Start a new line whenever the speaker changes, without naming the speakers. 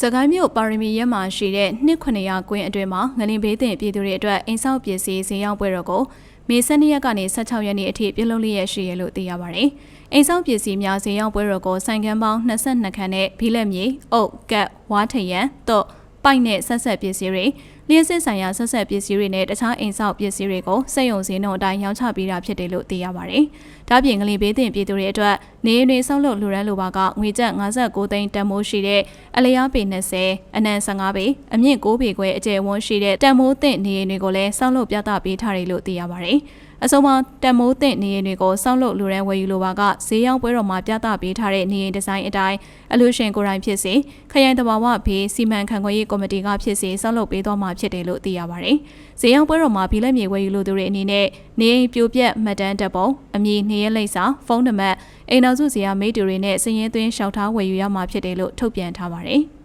စကိုင်းမြို့ပါရမီရဲမှာရှိတဲ့နှစ်900ကွင်းအတွင်းမှာငလင်ဘေးတင်ပြည်သူတွေအတွက်အိမ်ဆောက်ပစ္စည်းဈေးရောက်ပွဲတော်ကိုမေ12ရက်ကနေ16ရက်နေ့အထိပြုလုပ်လျက်ရှိရလို့သိရပါတယ်။အိမ်ဆောက်ပစ္စည်းများဈေးရောက်ပွဲတော်ကိုဆိုင်ကန်းပေါင်း22ခန်းနဲ့ဘီလက်မြေအုတ်ကတ်ဝါထရန်တော့ပိုက်နဲ့ဆက်ဆက်ပစ္စည်းတွေလျှက်စစ်ဆိုင်ရာဆက်ဆက်ပစ္စည်းတွေနဲ့တခြားအိမ်ဆောက်ပစ္စည်းတွေကိုစက်ရုံစင်းတို့အတိုင်းရောင်းချပေးတာဖြစ်တယ်လို့သိရပါတယ်။ဒါပြင်ကလေးဘေးတင်ပြည်သူတွေအတွက်နေအိမ်တွေဆောက်လုပ်လူရန်လိုပါကငွေကျပ်59သိန်းတန်မိုးရှိတဲ့အလျားပေ20အနံ15ပေအမြင့်6ပေခွဲအကျယ်ဝန်းရှိတဲ့တန်မိုးသင့်နေအိမ်တွေကိုလည်းဆောက်လုပ်ပြသပေးထားတယ်လို့သိရပါတယ်။အစုံမှာတန်မိုးသင့်နေရင်တွေကိုစောင့်လုပ်လူရန်ဝယ်ယူလိုပါကဈေးရောက်ပွဲတော်မှာပြသပေးထားတဲ့နေရင်ဒီဇိုင်းအတိုင်းအလူရှင်ကိုယ်တိုင်ဖြစ်စေခရိုင်တဘာဝဘေးစီမံခန့်ခွဲရေးကော်မတီကဖြစ်စေစောင့်လုပ်ပေးသွားမှာဖြစ်တယ်လို့သိရပါတယ်။ဈေးရောက်ပွဲတော်မှာဘီလက်မြေဝယ်ယူလိုသူတွေအနေနဲ့နေရင်ပြိုပြက်မှတ်တမ်းတပ်ပုံအမည်နေရလိပ်စာဖုန်းနံပါတ်အိမ်နောက်စုစီယာမိတ်တူတွေနဲ့စည်ရင်းသွင်းလျှောက်ထားဝယ်ယူရမှာဖြစ်တယ်လို့ထုတ်ပြန်ထားပါတယ်။